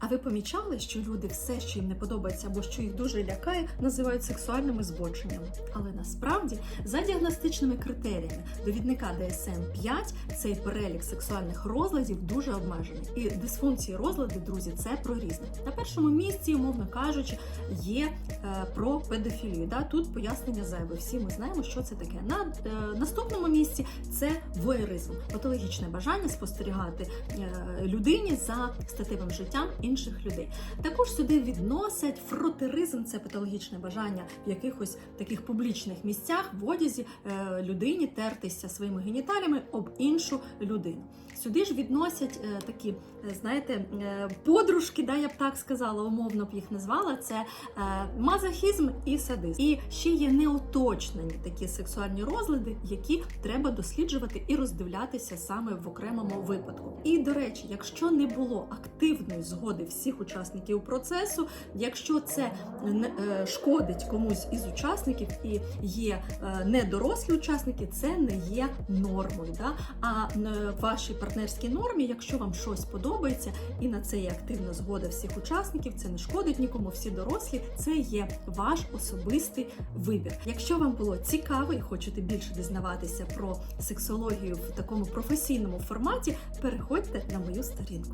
А ви помічали, що люди все, що їм не подобається або що їх дуже лякає, називають сексуальними збоченнями? Але насправді, за діагностичними критеріями довідника DSM-5 цей перелік сексуальних розладів дуже обмежений. І дисфункції розлади, друзі, це про різне. На першому місці, умовно кажучи, є е, про педофілію. Да? Тут пояснення зайве. Всі ми знаємо, що це таке. На е, наступному місці це воєризм, патологічне бажання спостерігати е, людині за статевим життям інших людей. Також сюди відносять фротеризм, це патологічне бажання в якихось таких публічних місцях в одязі е, людині тертися своїми геніталіями об іншу людину. Сюди ж відносять е, такі, е, знаєте, е, подружки, да, я б так сказала, умовно б їх назвала. Це мазохізм і садизм. І ще є неуточнені такі сексуальні розлади, які треба досліджувати і роздивлятися саме в окремому випадку. І до речі, якщо не було активної згоди всіх учасників процесу, якщо це не шкодить комусь із учасників і є недорослі учасники, це не є нормою. Да? А е, в вашій партнерській нормі, якщо вам щось подобається, і на це є активна згода всіх учасників, це не шкодить нікому, всі дорослі, це є ваш особистий вибір. Якщо вам було цікаво і хочете більше дізнаватися про сексологію в такому професійному форматі, переходьте на мою сторінку.